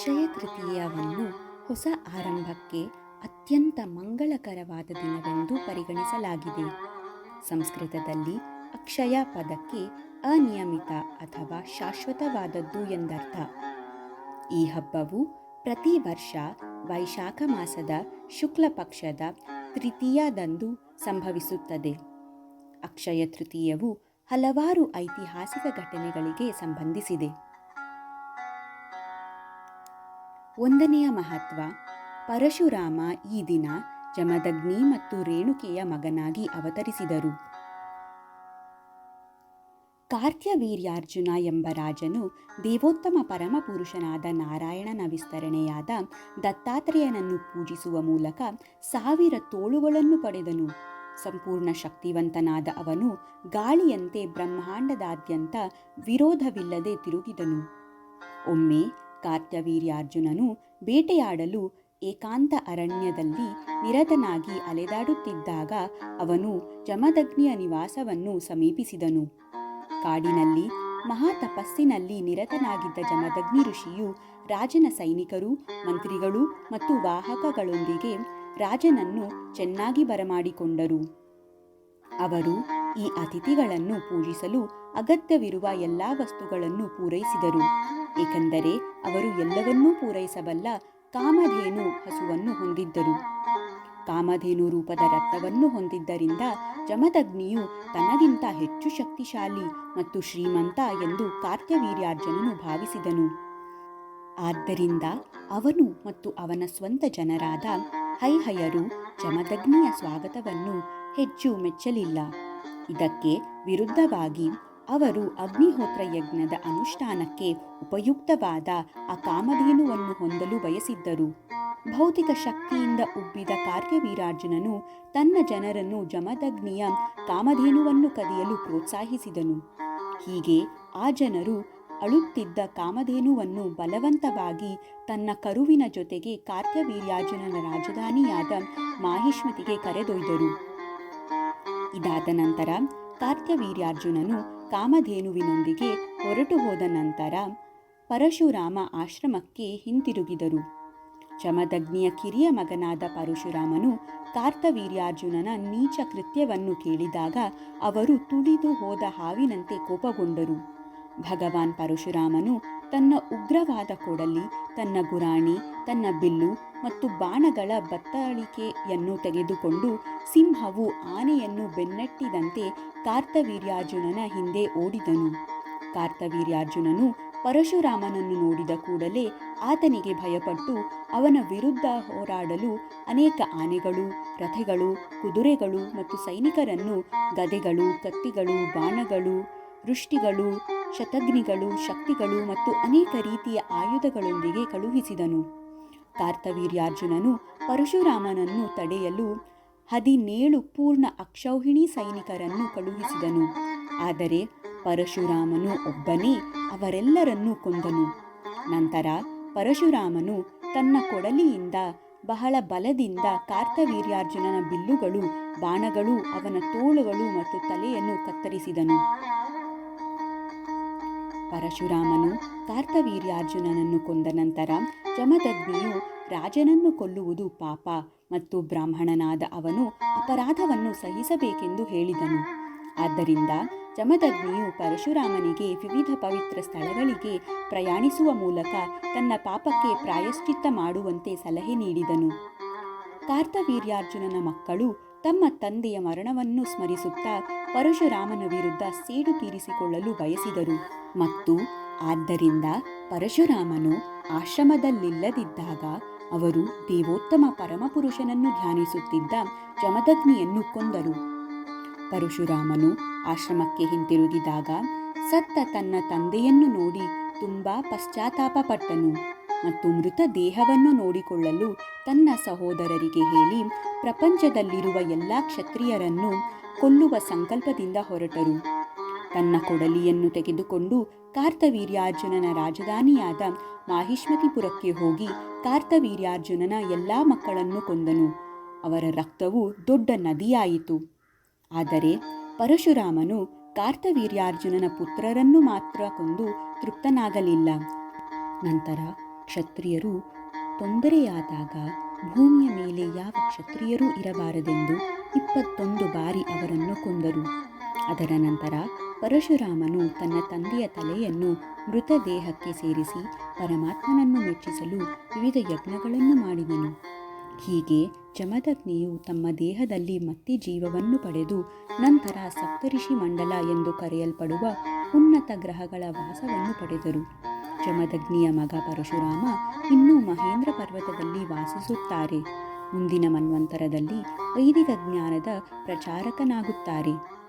ಅಕ್ಷಯ ತೃತೀಯವನ್ನು ಹೊಸ ಆರಂಭಕ್ಕೆ ಅತ್ಯಂತ ಮಂಗಳಕರವಾದ ದಿನವೆಂದು ಪರಿಗಣಿಸಲಾಗಿದೆ. ಸಂಸ್ಕೃತದಲ್ಲಿ ಅಕ್ಷಯ ಪದಕ್ಕೆ ಅನಿಯಮಿತ ಅಥವಾ ಶಾಶ್ವತವಾದದ್ದು ಎಂದರ್ಥ. ಈ ಹಬ್ಬವು ಪ್ರತಿ ವರ್ಷ ವೈಶಾಖ ಮಾಸದ ಶುಕ್ಲ ಪಕ್ಷದ ತೃತೀಯದಂದು ಸಂಭವಿಸುತ್ತದೆ. ಅಕ್ಷಯ ತೃತೀಯವು ಹಲವಾರು ಐತಿಹಾಸಿಕ ಘಟನೆಗಳಿಗೆ ಸಂಬಂಧಿಸಿದೆ. ಒಂದನೆಯ ಮಹತ್ವ, ಪರಶುರಾಮ ಈ ದಿನ ಜಮದಗ್ನಿ ಮತ್ತು ರೇಣುಕೆಯ ಮಗನಾಗಿ ಅವತರಿಸಿದರು. ಕಾರ್ತ್ಯವೀರ್ಯಾರ್ಜುನ ಎಂಬ ರಾಜನು ದೇವೋತ್ತಮ ಪರಮಪುರುಷನಾದ ನಾರಾಯಣನ ವಿಸ್ತರಣೆಯಾದ ದತ್ತಾತ್ರೇಯನನ್ನು ಪೂಜಿಸುವ ಮೂಲಕ ಸಾವಿರ ತೋಳುಗಳನ್ನು ಪಡೆದನು. ಸಂಪೂರ್ಣ ಶಕ್ತಿವಂತನಾದ ಅವನು ಗಾಳಿಯಂತೆ ಬ್ರಹ್ಮಾಂಡದಾದ್ಯಂತ ವಿರೋಧವಿಲ್ಲದೆ ತಿರುಗಿದನು. ಒಮ್ಮೆ ಕಾರ್ತ್ಯವೀರ್ಯಾರ್ಜುನನು ಬೇಟೆಯಾಡಲು ಏಕಾಂತ ಅರಣ್ಯದಲ್ಲಿ ನಿರತನಾಗಿ ಅಲೆದಾಡುತ್ತಿದ್ದಾಗ ಅವನು ಜಮದಗ್ನಿಯ ನಿವಾಸವನ್ನು ಸಮೀಪಿಸಿದನು. ಕಾಡಿನಲ್ಲಿ ಮಹಾ ತಪಸ್ಸಿನಲ್ಲಿ ನಿರತನಾಗಿದ್ದ ಜಮದಗ್ನಿ ಋಷಿಯು ರಾಜನ ಸೈನಿಕರು, ಮಂತ್ರಿಗಳು ಮತ್ತು ವಾಹಕಗಳೊಂದಿಗೆ ರಾಜನನ್ನು ಚೆನ್ನಾಗಿ ಬರಮಾಡಿಕೊಂಡರು. ಅವರು ಈ ಅತಿಥಿಗಳನ್ನು ಪೂಜಿಸಲು ಅಗತ್ಯವಿರುವ ಎಲ್ಲ ವಸ್ತುಗಳನ್ನು ಪೂರೈಸಿದರು. ಏಕೆಂದರೆ ಅವರು ಎಲ್ಲವನ್ನೂ ಪೂರೈಸಬಲ್ಲ ಕಾಮಧೇನು ಹಸುವನ್ನು ಹೊಂದಿದ್ದರು. ಕಾಮಧೇನು ರೂಪದ ರಕ್ತವನ್ನು ಹೊಂದಿದ್ದರಿಂದ ಜಮದಗ್ನಿಯು ತನಗಿಂತ ಹೆಚ್ಚು ಶಕ್ತಿಶಾಲಿ ಮತ್ತು ಶ್ರೀಮಂತ ಎಂದು ಕಾರ್ತ್ಯವೀರ್ಯಾರ್ಜುನನು ಭಾವಿಸಿದನು. ಆದ್ದರಿಂದ ಅವನು ಮತ್ತು ಅವನ ಸ್ವಂತ ಜನರಾದ ಹೈಹಯರು ಜಮದಗ್ನಿಯ ಸ್ವಾಗತವನ್ನು ಹೆಚ್ಚು ಮೆಚ್ಚಲಿಲ್ಲ. ಇದಕ್ಕೆ ವಿರುದ್ಧವಾಗಿ ಅವರು ಅಗ್ನಿಹೋತ್ರ ಯಜ್ಞದ ಅನುಷ್ಠಾನಕ್ಕೆ ಉಪಯುಕ್ತವಾದ ಆ ಕಾಮಧೇನುವನ್ನು ಹೊಂದಲು ಬಯಸಿದ್ದರು. ಭೌತಿಕ ಶಕ್ತಿಯಿಂದ ಉಬ್ಬಿದ ಕಾರ್ಯವೀರಾರ್ಜುನನು ತನ್ನ ಜನರನ್ನು ಜಮದಗ್ನಿಯ ಕಾಮಧೇನುವನ್ನು ಕದಿಯಲು ಪ್ರೋತ್ಸಾಹಿಸಿದನು. ಹೀಗೆ ಆ ಜನರು ಅಳುತ್ತಿದ್ದ ಕಾಮಧೇನುವನ್ನು ಬಲವಂತವಾಗಿ ತನ್ನ ಕರುವಿನ ಜೊತೆಗೆ ಕಾರ್ತ್ಯವೀರ್ಯಾರ್ಜುನನ ರಾಜಧಾನಿಯಾದ ಮಾಹಿಷ್ಮತಿಗೆ ಕರೆದೊಯ್ದರು. ಇದಾದ ನಂತರ ಕಾರ್ತ್ಯವೀರ್ಯಾರ್ಜುನನು ಕಾಮಧೇನುವಿನೊಂದಿಗೆ ಹೊರಟು ಹೋದ ನಂತರ ಪರಶುರಾಮ ಆಶ್ರಮಕ್ಕೆ ಹಿಂತಿರುಗಿದರು. ಚಮದಗ್ನಿಯ ಕಿರಿಯ ಮಗನಾದ ಪರಶುರಾಮನು ಕಾರ್ತವೀರ್ಯಾರ್ಜುನನ ನೀಚ ಕೃತ್ಯವನ್ನು ಕೇಳಿದಾಗ ಅವರು ತುಳಿದು ಹೋದ ಹಾವಿನಂತೆ ಕೋಪಗೊಂಡರು. ಭಗವಾನ್ ಪರಶುರಾಮನು ತನ್ನ ಉಗ್ರವಾದ ಕೊಡಲಿ ತನ್ನ ಗುರಾಣಿ, ತನ್ನ ಬಿಲ್ಲು ಮತ್ತು ಬಾಣಗಳ ಬತ್ತಳಿಕೆಯನ್ನು ತೆಗೆದುಕೊಂಡು ಸಿಂಹವು ಆನೆಯನ್ನು ಬೆನ್ನಟ್ಟಿದಂತೆ ಕಾರ್ತವೀರ್ಯಾರ್ಜುನನ ಹಿಂದೆ ಓಡಿದನು. ಕಾರ್ತವೀರ್ಯಾರ್ಜುನನು ಪರಶುರಾಮನನ್ನು ನೋಡಿದ ಕೂಡಲೇ ಆತನಿಗೆ ಭಯಪಟ್ಟು ಅವನ ವಿರುದ್ಧ ಹೋರಾಡಲು ಅನೇಕ ಆನೆಗಳು, ರಥಗಳು, ಕುದುರೆಗಳು ಮತ್ತು ಸೈನಿಕರನ್ನು ಗದೆಗಳು, ಕತ್ತಿಗಳು, ಬಾಣಗಳು ವೃಷ್ಟಿಗಳು ಶತಗ್ನಿಗಳು, ಶಕ್ತಿಗಳು ಮತ್ತು ಅನೇಕ ರೀತಿಯ ಆಯುಧಗಳೊಂದಿಗೆ ಕಳುಹಿಸಿದನು. ಕಾರ್ತವೀರ್ಯಾರ್ಜುನನು ಪರಶುರಾಮನನ್ನು ತಡೆಯಲು ಹದಿನೇಳು ಪೂರ್ಣ ಅಕ್ಷೌಹಿಣಿ ಸೈನಿಕರನ್ನು ಕಳುಹಿಸಿದನು. ಆದರೆ ಪರಶುರಾಮನು ಒಬ್ಬನೇ ಅವರೆಲ್ಲರನ್ನೂ ಕೊಂದನು. ನಂತರ ಪರಶುರಾಮನು ತನ್ನ ಕೊಡಲಿಯಿಂದ ಬಹಳ ಬಲದಿಂದ ಕಾರ್ತವೀರ್ಯಾರ್ಜುನನ ಬಿಲ್ಲುಗಳು, ಬಾಣಗಳು, ಅವನ ತೋಳುಗಳು ಮತ್ತು ತಲೆಯನ್ನು ಕತ್ತರಿಸಿದನು. ಪರಶುರಾಮನು ಕಾರ್ತವೀರ್ಯಾರ್ಜುನನನ್ನು ಕೊಂದ ನಂತರ ಜಮದಗ್ನಿಯು ರಾಜನನ್ನು ಕೊಲ್ಲುವುದು ಪಾಪ ಮತ್ತು ಬ್ರಾಹ್ಮಣನಾದ ಅವನು ಅಪರಾಧವನ್ನು ಸಹಿಸಬೇಕೆಂದು ಹೇಳಿದನು. ಆದ್ದರಿಂದ ಜಮದಗ್ನಿಯು ಪರಶುರಾಮನಿಗೆ ವಿವಿಧ ಪವಿತ್ರ ಸ್ಥಳಗಳಿಗೆ ಪ್ರಯಾಣಿಸುವ ಮೂಲಕ ತನ್ನ ಪಾಪಕ್ಕೆ ಪ್ರಾಯಶ್ಚಿತ್ತ ಮಾಡುವಂತೆ ಸಲಹೆ ನೀಡಿದನು. ಕಾರ್ತವೀರ್ಯಾರ್ಜುನನ ಮಕ್ಕಳು ತಮ್ಮ ತಂದೆಯ ಮರಣವನ್ನು ಸ್ಮರಿಸುತ್ತಾ ಪರಶುರಾಮನ ವಿರುದ್ಧ ಸೇಡು ತೀರಿಸಿಕೊಳ್ಳಲು ಬಯಸಿದರು. ಮತ್ತು ಆದ್ದರಿಂದ ಪರಶುರಾಮನು ಆಶ್ರಮದಲ್ಲಿಲ್ಲದಿದ್ದಾಗ ಅವರು ದೇವೋತ್ತಮ ಪರಮಪುರುಷನನ್ನು ಧ್ಯಾನಿಸುತ್ತಿದ್ದ ಜಮದಗ್ನಿಯನ್ನು ಕೊಂದರು. ಪರಶುರಾಮನು ಆಶ್ರಮಕ್ಕೆ ಹಿಂತಿರುಗಿದಾಗ ಸತ್ತ ತನ್ನ ತಂದೆಯನ್ನು ನೋಡಿ ತುಂಬಾ ಪಶ್ಚಾತ್ತಾಪಪಟ್ಟನು ಮತ್ತು ಮೃತ ದೇಹವನ್ನು ನೋಡಿಕೊಳ್ಳಲು ತನ್ನ ಸಹೋದರರಿಗೆ ಹೇಳಿ ಪ್ರಪಂಚದಲ್ಲಿರುವ ಎಲ್ಲ ಕ್ಷತ್ರಿಯರನ್ನು ಕೊಲ್ಲುವ ಸಂಕಲ್ಪದಿಂದ ಹೊರಟರು. ತನ್ನ ಕೊಡಲಿಯನ್ನು ತೆಗೆದುಕೊಂಡು ಕಾರ್ತವೀರ್ಯಾರ್ಜುನನ ರಾಜಧಾನಿಯಾದ ಮಾಹಿಷ್ಮತಿಪುರಕ್ಕೆ ಹೋಗಿ ಕಾರ್ತವೀರ್ಯಾರ್ಜುನನ ಎಲ್ಲ ಮಕ್ಕಳನ್ನು ಕೊಂದನು. ಅವರ ರಕ್ತವು ದೊಡ್ಡ ನದಿಯಾಯಿತು. ಆದರೆ ಪರಶುರಾಮನು ಕಾರ್ತವೀರ್ಯಾರ್ಜುನನ ಪುತ್ರರನ್ನು ಮಾತ್ರ ಕೊಂದು ತೃಪ್ತನಾಗಲಿಲ್ಲ. ನಂತರ ಕ್ಷತ್ರಿಯರು ತೊಂದರೆಯಾದಾಗ ಭೂಮಿಯ ಮೇಲೆ ಯಾವ ಕ್ಷತ್ರಿಯರೂ ಇರಬಾರದೆಂದು ಇಪ್ಪತ್ತೊಂದು ಬಾರಿ ಅವರನ್ನು ಕೊಂದರು. ಅದರ ನಂತರ ಪರಶುರಾಮನು ತನ್ನ ತಂದೆಯ ತಲೆಯನ್ನು ಮೃತದೇಹಕ್ಕೆ ಸೇರಿಸಿ ಪರಮಾತ್ಮನನ್ನು ಮೆಚ್ಚಿಸಲು ವಿವಿಧ ಯಜ್ಞಗಳನ್ನು ಮಾಡಿದನು. ಹೀಗೆ ಜಮದಗ್ನಿಯು ತಮ್ಮ ದೇಹದಲ್ಲಿ ಮತ್ತೆ ಜೀವವನ್ನು ಪಡೆದು ನಂತರ ಸಪ್ತಋಷಿ ಮಂಡಲ ಎಂದು ಕರೆಯಲ್ಪಡುವ ಉನ್ನತ ಗ್ರಹಗಳ ವಾಸವನ್ನು ಪಡೆದರು. ಜಮದಗ್ನಿಯ ಮಗ ಪರಶುರಾಮ ಇನ್ನೂ ಮಹೇಂದ್ರ ಪರ್ವತದಲ್ಲಿ ವಾಸಿಸುತ್ತಾರೆ. ಮುಂದಿನ ಮನ್ವಂತರದಲ್ಲಿ ವೈದಿಕ ಜ್ಞಾನದ ಪ್ರಚಾರಕನಾಗುತ್ತಾರೆ.